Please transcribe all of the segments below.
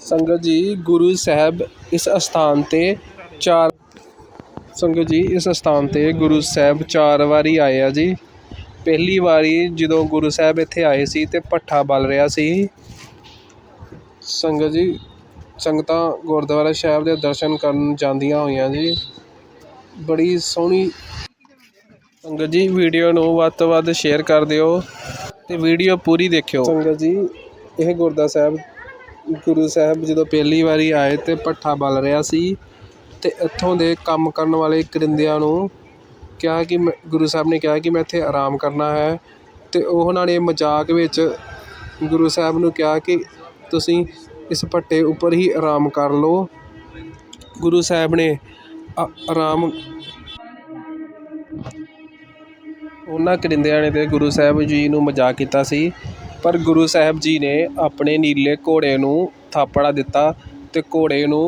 ਸੰਗਤ ਜੀ, ਗੁਰੂ ਸਾਹਿਬ ਇਸ ਅਸਥਾਨ ਤੇ ਚਾਰ ਸੰਗਤ ਜੀ, ਇਸ ਅਸਥਾਨ ਤੇ ਗੁਰੂ ਸਾਹਿਬ ਚਾਰ ਵਾਰੀ ਆਏ ਆ ਜੀ। ਪਹਿਲੀ ਵਾਰੀ ਜਦੋਂ ਗੁਰੂ ਸਾਹਿਬ ਇੱਥੇ ਆਏ ਸੀ ਤੇ ਭੱਠਾ ਬਲ ਰਿਹਾ ਸੀ। ਸੰਗਤ ਜੀ, ਸੰਗਤਾਂ ਗੁਰਦੁਆਰਾ ਸਾਹਿਬ ਦੇ ਦਰਸ਼ਨ ਕਰਨ ਜਾਂਦੀਆਂ ਹੋਈਆਂ ਜੀ। ਬੜੀ ਸੋਹਣੀ ਸੰਗਤ ਜੀ, ਵੀਡੀਓ ਨੂੰ ਵੱਧ ਤੋਂ ਵੱਧ ਸ਼ੇਅਰ ਕਰ ਦਿਓ ਤੇ ਵੀਡੀਓ ਪੂਰੀ ਦੇਖਿਓ। ਸੰਗਤ ਜੀ, ਇਹ ਗੁਰਦਾ ਸਾਹਿਬ ਗੁਰੂ ਸਾਹਿਬ ਜਦੋਂ ਪਹਿਲੀ ਵਾਰੀ ਆਏ ਤਾਂ ਭੱਠਾ ਬਲ ਰਿਹਾ ਸੀ ਅਤੇ ਇੱਥੋਂ ਦੇ ਕੰਮ ਕਰਨ ਵਾਲੇ ਕਰਿੰਦਿਆਂ ਨੂੰ ਕਿਹਾ ਕਿ ਮੈਂ- ਗੁਰੂ ਸਾਹਿਬ ਨੇ ਕਿਹਾ ਕਿ ਮੈਂ ਇੱਥੇ ਆਰਾਮ ਕਰਨਾ ਹੈ ਅਤੇ ਉਹਨਾਂ ਨੇ ਮਜ਼ਾਕ ਵਿੱਚ ਗੁਰੂ ਸਾਹਿਬ ਨੂੰ ਕਿਹਾ ਕਿ ਤੁਸੀਂ ਇਸ ਭੱਠੇ ਉੱਪਰ ਹੀ ਆਰਾਮ ਕਰ ਲਓ। ਗੁਰੂ ਸਾਹਿਬ ਨੇ ਆ- ਆਰਾਮ ਉਹਨਾਂ ਕਰਿੰਦਿਆਂ ਨੇ ਤੇ ਗੁਰੂ ਸਾਹਿਬ ਜੀ ਨੂੰ ਮਜ਼ਾਕ ਕੀਤਾ ਸੀ। ਪਰ ਗੁਰੂ ਸਾਹਿਬ ਜੀ ਨੇ ਆਪਣੇ ਨੀਲੇ ਘੋੜੇ ਨੂੰ ਥਾਪੜਾ ਦਿੱਤਾ ਅਤੇ ਘੋੜੇ ਨੂੰ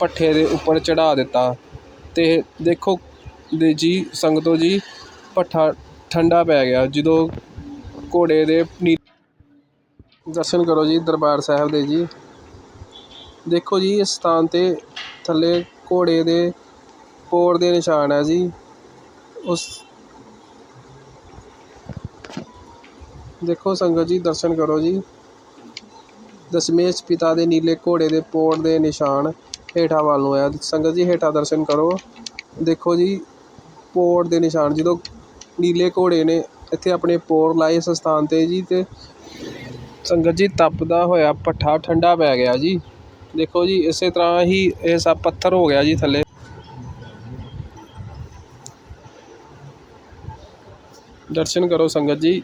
ਭੱਠੇ ਦੇ ਉੱਪਰ ਚੜ੍ਹਾ ਦਿੱਤਾ। ਅਤੇ ਦੇਖੋ ਦੇ ਜੀ, ਸੰਗਤੋ ਜੀ ਭੱਠਾ ਠੰਡਾ ਪੈ ਗਿਆ। ਜਦੋਂ ਘੋੜੇ ਦੇ ਨੀ ਦਰਸ਼ਨ ਕਰੋ ਜੀ, ਦਰਬਾਰ ਸਾਹਿਬ ਦੇ ਜੀ। ਦੇਖੋ ਜੀ, ਇਸ ਸਥਾਨ ਤੇ ਥੱਲੇ ਘੋੜੇ ਦੇ ਪੋਰ ਦੇ ਨਿਸ਼ਾਨ ਹੈ ਜੀ। ਉਸ ਦੇਖੋ ਸੰਗਤ ਜੀ, ਦਰਸ਼ਨ ਕਰੋ ਜੀ। ਦਸ਼ਮੇਸ਼ ਪਿਤਾ ਦੇ ਨੀਲੇ ਘੋੜੇ ਦੇ ਪੋੜ ਦੇ ਨਿਸ਼ਾਨ ਹੇਠਾਂ ਵੱਲ ਨੂੰ ਆ ਸੰਗਤ ਜੀ, ਹੇਠਾਂ ਦਰਸ਼ਨ ਕਰੋ। ਦੇਖੋ ਜੀ, ਪੋੜ ਦੇ ਨਿਸ਼ਾਨ, ਜਦੋਂ ਨੀਲੇ ਘੋੜੇ ਨੇ ਇੱਥੇ ਆਪਣੇ ਪੋਰ ਲਾਏ ਇਸ ਸਥਾਨ ਤੇ ਜੀ ਤੇ ਸੰਗਤ ਜੀ, ਤਪਦਾ ਹੋਇਆ ਪੱਠਾ ਠੰਡਾ ਪੈ ਗਿਆ ਜੀ। ਦੇਖੋ ਜੀ, ਇਸੇ ਤਰ੍ਹਾਂ ਹੀ ਇਹ ਸਭ ਪੱਥਰ ਹੋ ਗਿਆ ਜੀ ਥੱਲੇ। ਦਰਸ਼ਨ ਕਰੋ ਸੰਗਤ ਜੀ।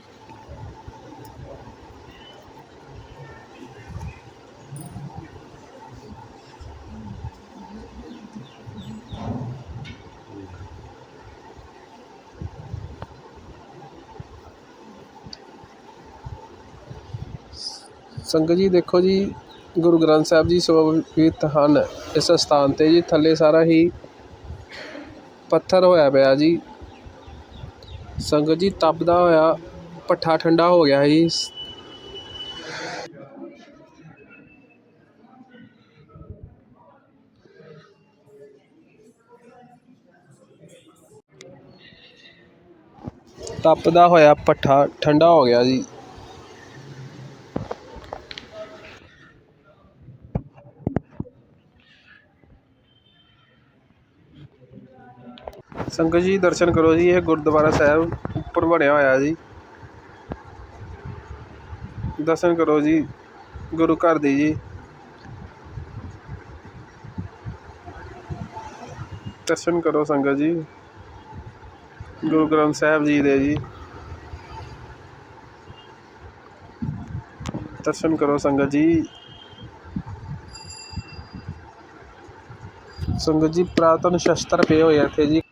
ਸੰਗਤ ਜੀ, ਦੇਖੋ ਜੀ, ਗੁਰੂ ਗ੍ਰੰਥ ਸਾਹਿਬ ਜੀ ਸੁਭਾਵਿਤ ਹਨ। ਇਸ ਸਥਾਨ ਤੇ ਜੀ, ਥੱਲੇ ਸਾਰਾ ਹੀ ਪੱਥਰ ਹੋਇਆ ਪਿਆ ਜੀ। ਸੰਗਤ ਜੀ, ਤਪਦਾ ਹੋਇਆ, ਪੱਠਾ ਠੰਡਾ ਹੋ ਗਿਆ ਜੀ। ਤਪਦਾ ਹੋਇਆ, ਪੱਠਾ ਠੰਡਾ ਹੋ ਗਿਆ ਜੀ। ਸੰਗਤ ਜੀ ਦਰਸ਼ਨ ਕਰੋ ਜੀ, ਇਹ ਗੁਰਦੁਆਰਾ ਸਾਹਿਬ ਉੱਪਰ ਬਣਿਆ ਹੋਇਆ ਜੀ। ਦਰਸ਼ਨ ਕਰੋ ਜੀ, ਗੁਰੂ ਘਰ ਦੀ ਜੀ। ਦਰਸ਼ਨ ਕਰੋ ਸੰਗਤ ਜੀ, ਗੁਰੂ ਗ੍ਰੰਥ ਸਾਹਿਬ ਜੀ ਦੇ ਜੀ। ਦਰਸ਼ਨ ਕਰੋ ਸੰਗਤ ਜੀ। ਸੰਗਤ ਜੀ, ਪ੍ਰਾਤਨ ਸ਼ਸਤਰ ਪਏ ਹੋਏ ਇੱਥੇ ਜੀ।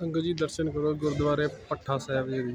ਸੰਗਤ ਜੀ ਦਰਸ਼ਨ ਕਰੋ ਗੁਰਦੁਆਰੇ ਪੱਠਾ ਸਾਹਿਬ ਜੀ ਦੇ।